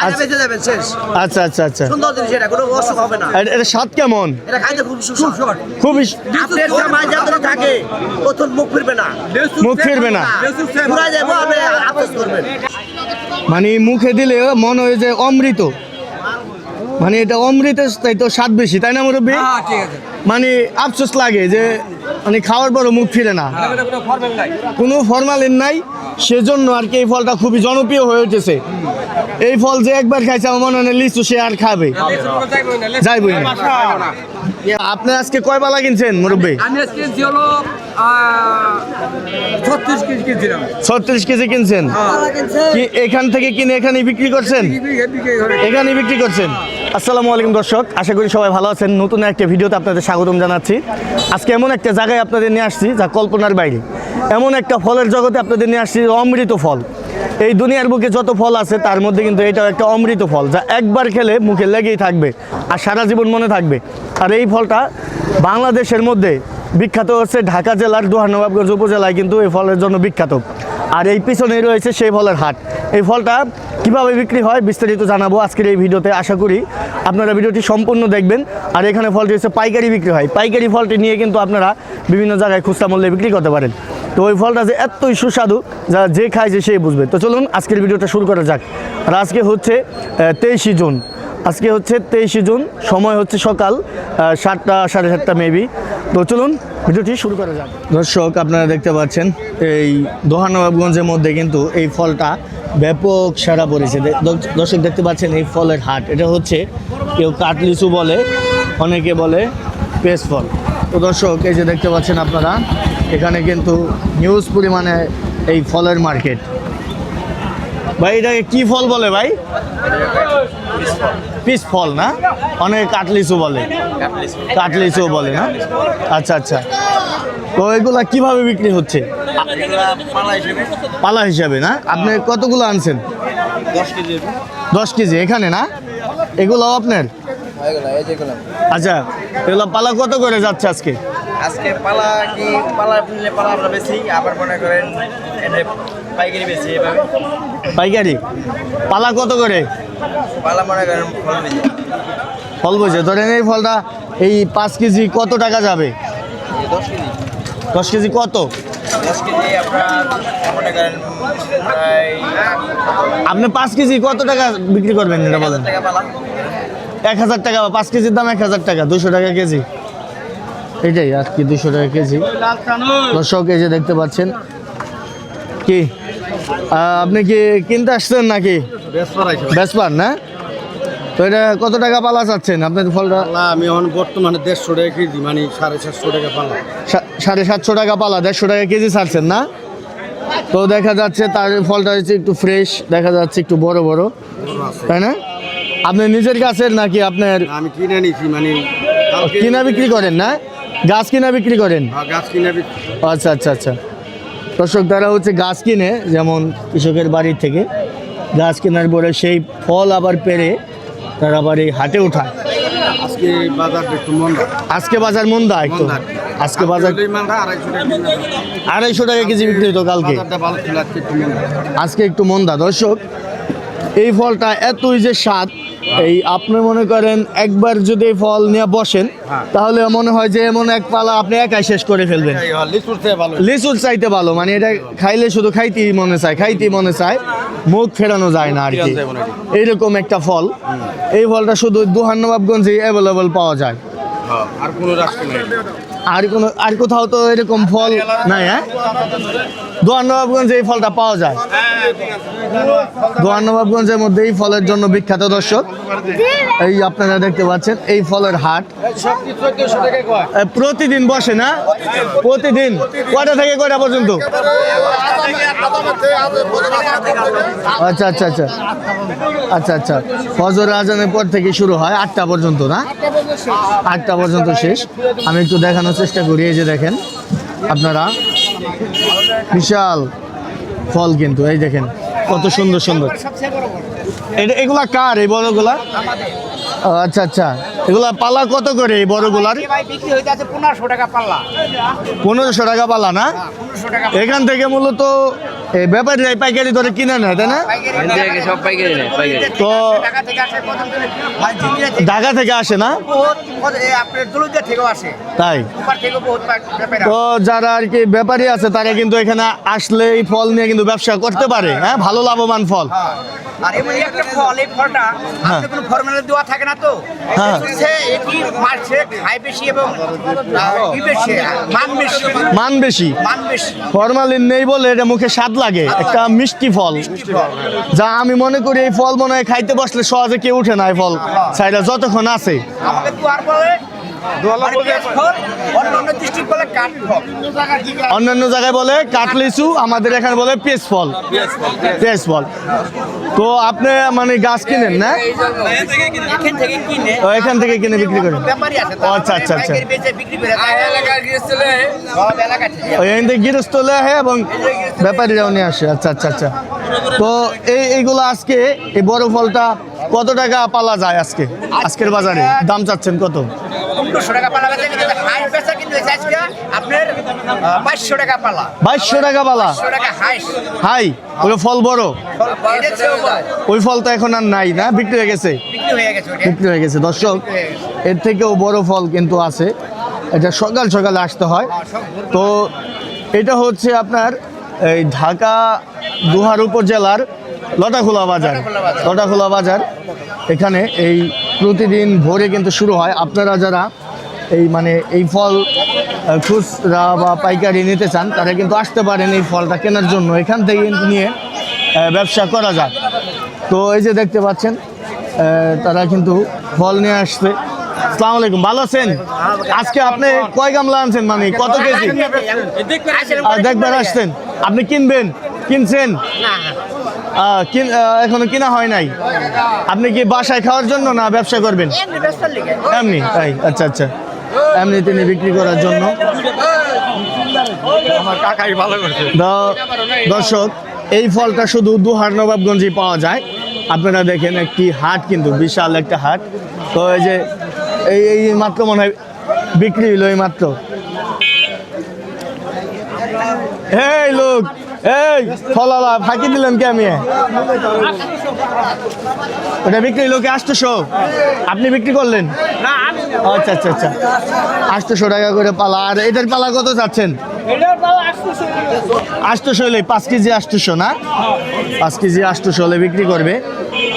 আচ্ছা। আচ্ছা আচ্ছা সুন্দর জিনিস এটা কোনো অসুখ হবে না। এটা- স্বাদ কেমন? এটা খাইতে খুব সুস্বাদ। খুবই আপনার জামাই যতটা থাকে প্রথম মুখ ফিরবে না। মুখ ফিরবে না। পুরা যাব আপনি আফসোস করবেন। মানে মুখে দিলে মনে হয় যে অমৃত। মানে এটা অমৃতের তাই তো স্বাদ বেশি তাই না মুরব্বী? মানে আফসোস লাগে যে মানে খাওয়ার পরও মুখ ফিরে না। কোনো ফরমালিন নাই সেজন্য আর কি এই ফলটা খুবই জনপ্রিয় হয়ে উঠেছে। এই ফল যে একবার খাইছে আমার মনে হয় লিচু সে আর খাবে। যাইবই না। আপনি আজকে কয় বালা কিনছেন মুরব্বী? আমি আজকে হলো ছত্রিশ কেজি কিনছেন? কি এখান থেকে কিনে এখানে বিক্রি করছেন? এখানে বিক্রি করছেন? আসসালামু আলাইকুম দর্শক, আশা করি সবাই ভালো আছেন। নতুন একটা ভিডিওতে আপনাদের স্বাগতম জানাচ্ছি। আজকে এমন একটা জায়গায় আপনাদের নিয়ে আসছি, যা কল্পনার বাইরে। এমন একটা ফলের জগতে আপনাদের নিয়ে আসছি, অমৃত ফল। এই দুনিয়ার বুকে যত ফল আছে, তার মধ্যে কিন্তু এটাও একটা অমৃত ফল, যা একবার খেলে মুখে লেগেই থাকবে আর সারা জীবন মনে থাকবে। আর এই ফলটা বাংলাদেশের মধ্যে বিখ্যাত হচ্ছে ঢাকা জেলার দোহানবাবগঞ্জ উপজেলায় কিন্তু এই ফলের জন্য বিখ্যাত। আর এই পিছনেই রয়েছে সেই ফলের হাট। এই ফলটা কীভাবে বিক্রি হয় বিস্তারিত জানাব আজকের এই ভিডিওতে, আশা করি আপনারা ভিডিওটি সম্পূর্ণ দেখবেন। আর এখানে ফলটি হচ্ছে পাইকারি বিক্রি হয়। পাইকারি ফলটি নিয়ে কিন্তু আপনারা বিভিন্ন জায়গায় খুচরা মূল্যে বিক্রি করতে পারেন। তো ওই ফলটা যে এতই সুস্বাদু যা যে খায় যে সেই বুঝবে। তো চলুন আজকের ভিডিওটা শুরু করা যাক। আর আজকে হচ্ছে তেইশে জুন। আজকে হচ্ছে তেইশে জুন, সময় হচ্ছে সকাল সাতটা, সাড়ে সাতটা মেবি তো চলুন ভিডিওটি শুরু করা যাক। দর্শক, আপনারা দেখতে পাচ্ছেন, এই দোহানবাবগঞ্জের মধ্যে কিন্তু এই ফলটা ব্যাপক সারা পড়েছে। দর্শক দেখতে পাচ্ছেন এই ফলের হাট। এটা হচ্ছে কেউ কাটলিচু বলে, অনেকে বলে পেস ফল। তো দর্শক, এই যে দেখতে পাচ্ছেন আপনারা, এখানে কিন্তু নিউজ পরিমাণে এই ফলের মার্কেট। ভাই, এটাকে কি ফল বলে ভাই? পিস ফল না? অনেকে কাটলিচু বলে। কাটলিচু বলে না? আচ্ছা আচ্ছা। তো এগুলা কীভাবে বিক্রি হচ্ছে? পালা হিসাবে না? আপনি কতগুলো আনছেন? দশ কেজি। এখানে না? এগুলো আপনার? আচ্ছা এগুলো পালা কত করে যাচ্ছে আজকে? আজকে পালা কি, পালা পালা আমরা বেশি আবার মনে করেন পাইকারি বেশি এভাবে। পাইকারি? পালা কত করে? পালা মনে করেন ফল বেশি। ফল বলছে ধরেন এই ফলটা এই পাঁচ কেজি কত টাকা যাবে? দশ কেজি। দশ কেজি কত? দশ কেজি আপনার মনে করেন প্রায় আপনি পাঁচ কেজি কত টাকা বিক্রি করবেন এটা বলেন? এক হাজার টাকা পাঁচ কেজির দাম এক হাজার টাকা দুশো টাকা কেজি। এটাই আর কি দুশো টাকা কেজি। দর্শক এই যে দেখতে পাচ্ছেন কি আপনি কি কিনতে আসছেন নাকি? বেসপার না? তো এটা কত টাকা পালা চাচ্ছেন আপনার ফলটা? আমি এখন বর্তমানে দেড়শো টাকা কেজি মানে সাড়ে সাতশো টাকা পালা। সাড়ে সাতশো টাকা পালা দেড়শো টাকা কেজি ছাড়ছেন না? তো দেখা যাচ্ছে তার ফলটা হচ্ছে একটু ফ্রেশ দেখা যাচ্ছে একটু বড় বড়। তাই না? আপনি নিজের গাছের নাকি আপনার? আমি কিনে নিছি মানে কিনা বিক্রি করেন না? গাছ কিনা বিক্রি করেন? হ্যাঁ, গাছ কিনে বিক্রি আচ্ছা আচ্ছা আচ্ছা। দর্শক তারা হচ্ছে গাছ কিনে যেমন কৃষকের বাড়ির থেকে। গাছ কেনার পরে সেই ফল আবার পেরে তারা আবার এই হাটে উঠায় আজকে বাজারটা একটু মন্দা। আজকে বাজার মন্দা একটু। আজকে বাজার আড়াইশো টাকা কেজি বিক্রি হতো কালকে। আজকে একটু মন্দা। দর্শক এই ফলটা এতই যে স্বাদ এই আপনি মনে করেন একবার যদি ফল নিয়ে বসেন হ্যাঁ। তাহলে মনে হয় যে এমন এক পালা আপনি একাই শেষ করে ফেলবেন। লিচুর ভালো। লিচুর চাইতে ভালো মানে এটা খাইলে শুধু খাইতেই মনে চায় খাইতেই মনে চায় মুখ ফেরানো যায় না আর কি। এইরকম একটা ফল। এই ফলটা শুধু দুহান্নবাবগঞ্জে অ্যাভেলেবল পাওয়া যায়। হ্যাঁ, আর কোনো নেই। আর কোনো, আর কোথাও তো এরকম ফল নাই হ্যাঁ? দোয়ান্নবাবগঞ্জে এই ফলটা পাওয়া যায়। দোয়ান্নবাবগঞ্জের মধ্যে এই ফলের জন্য বিখ্যাত দর্শক। এই আপনারা দেখতে পাচ্ছেন, এই ফলের হাট। প্রতিদিন বসে না? প্রতিদিন। কয়টা থেকে কয়টা পর্যন্ত? আচ্ছা আচ্ছা আচ্ছা। আচ্ছা আচ্ছা। ফজর আজানের পর থেকে শুরু হয়, আটটা পর্যন্ত না? আটটা পর্যন্ত শেষ। আমি একটু দেখানোর চেষ্টা করি এই যে দেখেন আপনারা বিশাল ফল কিন্তু এই দেখেন কত সুন্দর সুন্দর। এটা এগুলা কার এই বড়গুলা? আচ্ছা আচ্ছা এগুলা পালা কত করে এই বড়গুলার? পনেরোশো টাকা পাল্লা। পনেরোশো টাকা পালা না? এখান থেকে মূলত এই পাইকারি ধরে কিনে নেয় তাই না? সব পাইকারি তো ঢাকা থেকে আসে না? তাই? তো যারা আর কি ব্যাপারী আছে তারা কিন্তু এখানে আসলে এই ফল নিয়ে কিন্তু ব্যবসা করতে পারে হ্যাঁ? ভালো লাভবান ফল। হ্যাঁ। আর এমন একটা ফল এই ফলটা হ্যাঁ। কোনো ফর্মুলা দেওয়া থাকে না তো। এটি মারছে খায় বেশি এবং আহ, ই বেশি বেশি। মান বেশি। মান বেশি। ফরমালিন নেই বলে এটা মুখে স্বাদ লাগে একটা মিষ্টি ফল। যা আমি মনে করি এই ফল মনে হয় খাইতে বসলে সহজে কেউ উঠে না এই ফল। সাইডা যতক্ষণ আছে। অন্যান্য জায়গায় বলে কাটলিচু আমাদের এখানে বলে পেস ফল পেস ফল তো আপনি মানে গাছ কিনেন না? এখান থেকে কিনে বিক্রি করেন। আচ্ছা, আচ্ছা, আচ্ছা। এখান থেকে লে হয় এবং ব্যাপারীরাও নিয়ে আসে। আচ্ছা আচ্ছা আচ্ছা। তো এই এইগুলো আজকে এই বড় ফলটা কত টাকা পালা যায় আজকে? আজকের বাজারে দাম চাচ্ছেন কত? পনেরোশো টাকা পালা বেচে কিন্তু হাইস বেচা কিন্তু আজকে আপনার বাইশশো টাকা পালা। বাইশশো টাকা পালা? টাকা হাইস হাই ওই ফল বড়। ওই ফল তো এখন আর নাই না? বিক্রি হয়ে গেছে? বিক্রি হয়ে গেছে বিক্রি হয়ে গেছে। দর্শক এর থেকেও বড় ফল কিন্তু আছে। এটা সকাল সকালে আসতে হয়। তো এটা হচ্ছে আপনার এই ঢাকা দুহার উপজেলার লটাখোলা বাজার। লটাখোলা বাজার। এখানে এই প্রতিদিন ভোরে কিন্তু শুরু হয়। আপনারা যারা এই মানে এই ফল খুচরা বা পাইকারি নিতে চান তারা কিন্তু আসতে পারেন এই ফলটা কেনার জন্য। এখান থেকে নিয়ে ব্যবসা করা যায়। তো এই যে দেখতে পাচ্ছেন তারা কিন্তু ফল নিয়ে আসছে। আসসালামু আলাইকুম ভালো আছেন? আজকে আপনি কয় গামলা আনছেন মানে কত কেজি? দেখবার আসছেন। আপনি কিনবেন? কিনছেন? এখনও কিনা হয় নাই? আপনি কি বাসায় খাওয়ার জন্য না ব্যবসা করবেন? এমনি তাই আচ্ছা আচ্ছা। এমনি তিনি বিক্রি করার জন্য। দর্শক এই ফলটা শুধু দুহার নবাবগঞ্জে পাওয়া যায়। আপনারা দেখেন একটি হাট কিন্তু বিশাল একটা হাট। তো এই যে এই এই মাত্র মনে হয় বিক্রি হলো এই মাত্র। এই লোক! এই ফলালা ফাঁকি দিলেন কে আমি? ওটা বিক্রি, লোকে আটশোশো আপনি বিক্রি করলেন? আচ্ছা আচ্ছা আচ্ছা। আটশোশো টাকা করে পালা। আর এটার পালা কত চাচ্ছেন? আটশোশো হলে, পাঁচ কেজি আটশোশো না? পাঁচ কেজি আটশোশো হলে বিক্রি করবে।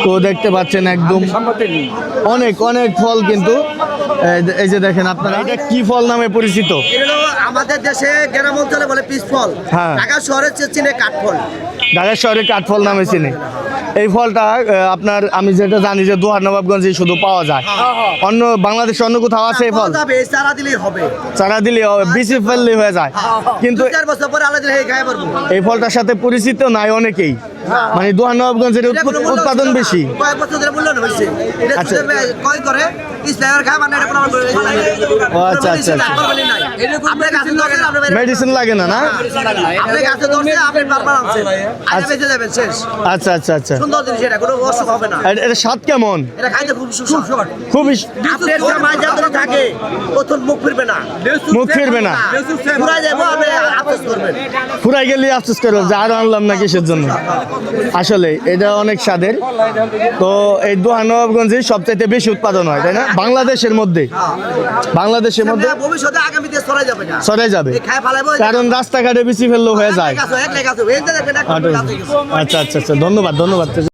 তো দেখতে পাচ্ছেন একদম অনেক অনেক ফল কিন্তু। এই যে- দেখেন আপনারা। এটা কি ফল নামে পরিচিত? আমাদের দেশে গ্রাম অঞ্চলে বলে পিস ফল। হ্যাঁ। ঢাকা শহরে চিনে কাঠফল ঢাকা শহরে কাঠফল নামে চিনি। এই ফলটা আপনার আমি যেটা জানি যে দুহার নবাবগঞ্জে শুধু পাওয়া যায়। অন্য বাংলাদেশে অন্য কোথাও আছে এই ফল? পাওয়া যাবে চারা দিলেই হবে। চারা দিলে বিচি ফেললে হয়ে যায়। কিন্তু হয়ে এই ফলটার সাথে পরিচিত নাই অনেকেই। মানে দুহার নবাবগঞ্জের উৎপাদন বেশি। কয়েক বছর ধরে মূল্য হয়েছে এটা আচ্ছা। খায় মানে আচ্ছা, আচ্ছা, আচ্ছা। মেডিসিন লাগে না। না আচ্ছা। আচ্ছা আচ্ছা। এটা কোনো অসুখ হবে না। আর এটা স্বাদ কেমন? এটা খাইতে খুব সুস্বাদু। খুবই থাকে মুখ ফিরবে না। মুখ ফিরবে না। করবেন। ফুরাই গেলে আফসোস করো যে আরও আনলাম না কিসের জন্য? আসলে এটা অনেক স্বাদের। তো এই দুহার নবাবগঞ্জে সবচাইতে বেশি উৎপাদন হয় তাই না? বাংলাদেশের মধ্যে। বাংলাদেশের মধ্যে আমরা ভবিষ্যতে আগামীতে সরাই যাবে সরে যাবে। কারণ রাস্তাঘাটে বেশি ফেললেও হয়ে যায়। আচ্ছা। আচ্ছা আচ্ছা ধন্যবাদ ধন্যবাদ।